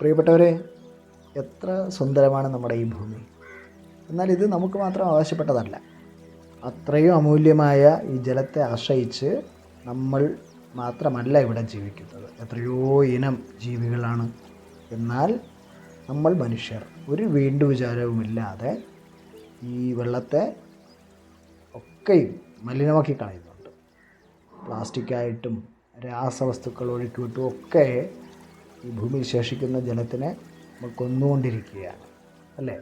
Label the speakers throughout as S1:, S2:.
S1: പ്രിയപ്പെട്ടവരെ എത്ര സുന്ദരമാണ് നമ്മുടെ ഈ ഭൂമി. എന്നാൽ ഇത് നമുക്ക് മാത്രം ആവശ്യപ്പെട്ടതല്ല. അത്രയും അമൂല്യമായ ഈ ജലത്തെ ആശ്രയിച്ച് നമ്മൾ മാത്രമല്ല ഇവിടെ ജീവിക്കുന്നത്. എത്രയോ ഇനം ജീവികളാണ്. എന്നാൽ നമ്മൾ മനുഷ്യർ. ഒരു വീണ്ടു വിചാരവുമില്ലാതെ ഈ വെള്ളത്തെ ഒക്കെയും മലിനമാക്കി കളയുന്നുണ്ട്. പ്ലാസ്റ്റിക്കായിട്ടും രാസവസ്തുക്കൾ ഒഴുക്കിവിട്ടും ഒക്കെ ഈ ഭൂമിയിൽ ശേഷിക്കുന്ന ജനത്തിനെ നമ്മൾ കൊന്നുകൊണ്ടിരിക്കുകയാണ്. അല്ലേ?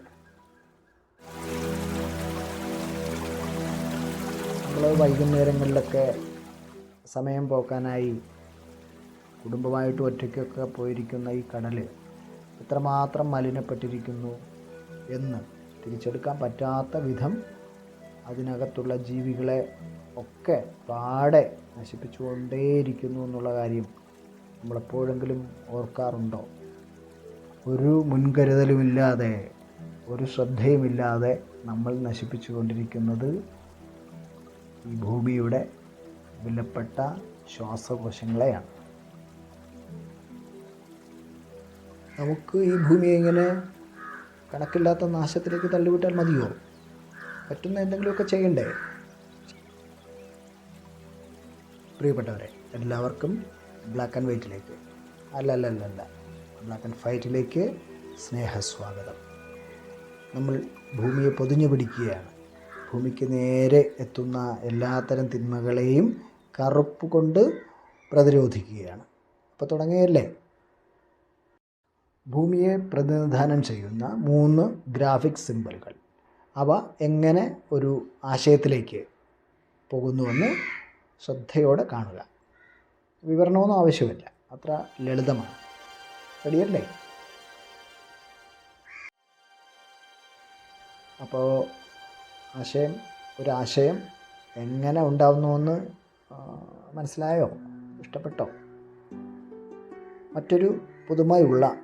S1: നമ്മൾ വൈകുന്നേരങ്ങളിലൊക്കെ സമയം പോക്കാനായി കുടുംബമായിട്ട് ഒറ്റയ്ക്കൊക്കെ പോയിരിക്കുന്ന ഈ കടൽ എത്രമാത്രം മലിനപ്പെട്ടിരിക്കുന്നു എന്ന് തിരിച്ചെടുക്കാൻ പറ്റാത്ത വിധം അതിനകത്തുള്ള ജീവികളെ ഒക്കെ പാടെ നശിപ്പിച്ചുകൊണ്ടേയിരിക്കുന്നു എന്നുള്ള കാര്യം നമ്മളെപ്പോഴെങ്കിലും ഓർക്കാറുണ്ടോ? ഒരു മുൻകരുതലുമില്ലാതെ ഒരു ശ്രദ്ധയുമില്ലാതെ നമ്മൾ നശിപ്പിച്ചു കൊണ്ടിരിക്കുന്നത് ഈ ഭൂമിയുടെ വിലപ്പെട്ട ശ്വാസകോശങ്ങളെയാണ്. നമുക്ക് ഈ ഭൂമിയെ ഇങ്ങനെ കണക്കില്ലാത്ത നാശത്തിലേക്ക് തള്ളിവിട്ടാൽ മതിയോ? പറ്റുന്ന എന്തെങ്കിലുമൊക്കെ ചെയ്യണ്ടേ? പ്രിയപ്പെട്ടവരെ എല്ലാവർക്കും ബ്ലാക്ക് ആൻഡ് വൈറ്റിലേക്ക് അല്ല അല്ല അല്ല അല്ല. ബ്ലാക്ക് ആൻഡ് വൈറ്റിലേക്ക് സ്നേഹസ്വാഗതം. നമ്മൾ ഭൂമിയെ പൊതിഞ്ഞു പിടിക്കുകയാണ്. ഭൂമിക്ക് നേരെ എത്തുന്ന എല്ലാത്തരം തിന്മകളെയും കറുപ്പ് കൊണ്ട് പ്രതിരോധിക്കുകയാണ്. അപ്പോൾ തുടങ്ങിയല്ലേ? ഭൂമിയെ പ്രതിനിധാനം ചെയ്യുന്ന മൂന്ന് ഗ്രാഫിക് സിമ്പിളുകൾ അവ എങ്ങനെ ഒരു ആശയത്തിലേക്ക് പോകുന്നുവെന്ന് ശ്രദ്ധയോടെ കാണുക. വിവരണമൊന്നും ആവശ്യമില്ല. അത്ര ലളിതമാണ്. റെഡിയല്ലേ അപ്പോൾ ആശയം ഒരാശയം എങ്ങനെ ഉണ്ടാവുന്നുവെന്ന് മനസ്സിലായോ? ഇഷ്ടപ്പെട്ടോ? മറ്റൊരു പുതുമയുള്ള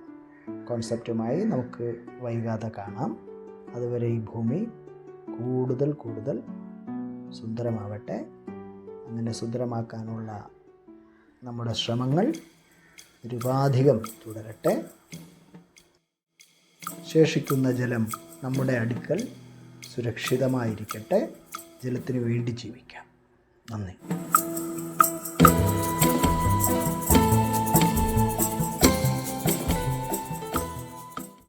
S1: കോൺസെപ്റ്റുമായി നമുക്ക് വൈകാതെ കാണാം. അതുവരെ ഈ ഭൂമി കൂടുതൽ കൂടുതൽ സുന്ദരമാവട്ടെ. അങ്ങനെ സുന്ദരമാക്കാനുള്ള നമ്മുടെ ശ്രമങ്ങൾ നിരുപാധികം തുടരട്ടെ. ശേഷിക്കുന്ന ജലം നമ്മുടെ അടുക്കൽ സുരക്ഷിതമായിരിക്കട്ടെ. ജലത്തിന് വേണ്ടി ജീവിക്കാം. നന്ദി.